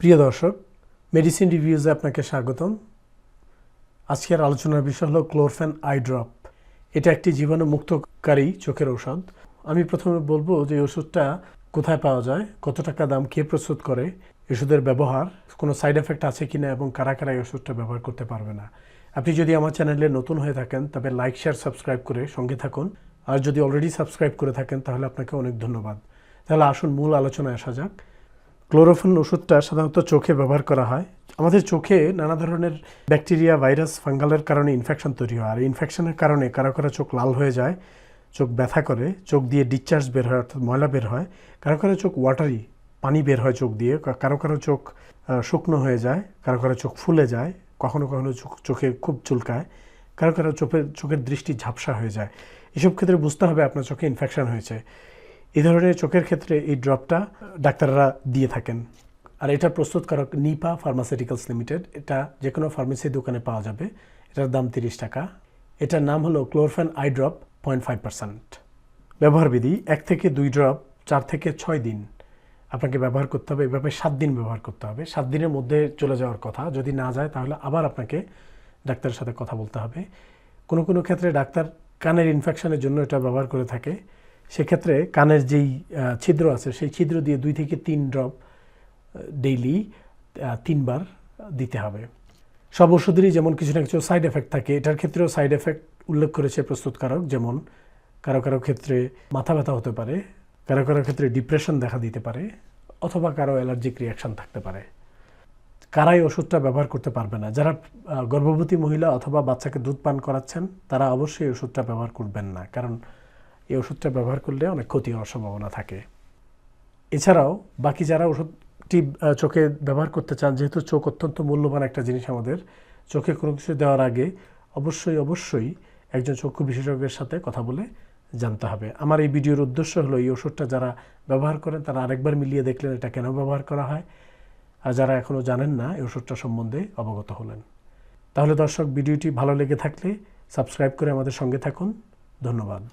প্রিয় দর্শক মেডিসিন রিভিউজে আপনাকে স্বাগতম। আজকের আলোচনার বিষয় হলো ক্লোরফেন আই ড্রপ। এটা একটি জীবাণু মুক্তকারী চোখের ঔষধ। আমি প্রথমে বলব যে ওষুধটা কোথায় পাওয়া যায়, কত টাকা দাম, কে প্রস্তুত করে, ওষুধের ব্যবহার, কোনো সাইড এফেক্ট আছে কি না এবং কারা কারা এই ওষুধটা ব্যবহার করতে পারবে না। আপনি যদি আমার চ্যানেলে নতুন হয়ে থাকেন, তবে লাইক, শেয়ার, সাবস্ক্রাইব করে সঙ্গে থাকুন। আর যদি অলরেডি সাবস্ক্রাইব করে থাকেন, তাহলে আপনাকে অনেক ধন্যবাদ। তাহলে আসুন, মূল আলোচনায় আসা যাক। ক্লোরোফিন ওষুধটা সাধারণত চোখে ব্যবহার করা হয়। আমাদের চোখে নানা ধরনের ব্যাকটেরিয়া, ভাইরাস, ফাঙ্গালের কারণে ইনফেকশন তৈরি হয়। আর ইনফেকশনের কারণে কারও কারও চোখ লাল হয়ে যায়, চোখ ব্যথা করে, চোখ দিয়ে ডিসচার্জ বের হয়, অর্থাৎ ময়লা বের হয়। কারও কারও চোখ ওয়াটারি পানি বের হয় চোখ দিয়ে। কারও কারও চোখ শুকনো হয়ে যায়, কারও কারও চোখ ফুলে যায়, কখনো কখনো চোখ, চোখে খুব চুলকায়, কারও কারও চোখের চোখের দৃষ্টি ঝাপসা হয়ে যায়। এসব ক্ষেত্রে বুঝতে হবে আপনার চোখে ইনফেকশন হয়েছে। এই ধরনের চোখের ক্ষেত্রে এই ড্রপটা ডাক্তাররা দিয়ে থাকেন। আর এটা প্রস্তুতকারক নিপা ফার্মাসিউটিক্যালস লিমিটেড এটা যে কোনো ফার্মেসি দোকানে পাওয়া যাবে। এটার দাম তিরিশ টাকা। এটার নাম হলো Chlorphen eye drop point five percent ব্যবহার বিধি, এক থেকে দুই ড্রপ চার থেকে ছয় দিন। আপনাকে ব্যবহার করতে হবে, এভাবে সাত দিন ব্যবহার করতে হবে। সাত দিনের মধ্যে চলে যাওয়ার কথা। যদি না যায়, তাহলে আবার আপনাকে ডাক্তারের সাথে কথা বলতে হবে। কোনো কোনো ক্ষেত্রে ডাক্তার কানের ইনফেকশনের জন্য এটা ব্যবহার করে থাকে। সেক্ষেত্রে কানের যেই ছিদ্র আছে, সেই ছিদ্র দিয়ে দুই থেকে তিন ড্রপ ডেইলি তিনবার দিতে হবে। সব ওষুধেরই যেমন কিছু না কিছু সাইড এফেক্ট থাকে। এটার ক্ষেত্রেও সাইড এফেক্ট উল্লেখ করেছে প্রস্তুতকারক, যেমন কারও কারও ক্ষেত্রে মাথা ব্যথা হতে পারে, কারও কারও ক্ষেত্রে ডিপ্রেশন দেখা দিতে পারে, অথবা কারও অ্যালার্জিক রিয়াকশন থাকতে পারে। কারাই ওষুধটা ব্যবহার করতে পারবে না। যারা গর্ভবতী মহিলা অথবা বাচ্চাকে দুধ পান করাচ্ছেন, তারা অবশ্যই ওষুধটা ব্যবহার করবেন না। কারণ এই ওষুধটা ব্যবহার করলে অনেক ক্ষতি হওয়ার সম্ভাবনা থাকে। এছাড়াও বাকি যারা ওষুধটি চোখে ব্যবহার করতে চান, যেহেতু চোখ অত্যন্ত মূল্যবান একটা জিনিস আমাদের, চোখে কোনো কিছু দেওয়ার আগে অবশ্যই অবশ্যই একজন চক্ষু বিশেষজ্ঞের সাথে কথা বলে জানতে হবে। আমার এই ভিডিওর উদ্দেশ্য হলো, এই ওষুধটা যারা ব্যবহার করেন, তারা আরেকবার মিলিয়ে দেখলেন এটা কেন ব্যবহার করা হয়। আর যারা এখনও জানেন না, এই ওষুধটা সম্বন্ধে অবগত হলেন। তাহলে দর্শক, ভিডিওটি ভালো লেগে থাকলে সাবস্ক্রাইব করে আমাদের সঙ্গে থাকুন। ধন্যবাদ।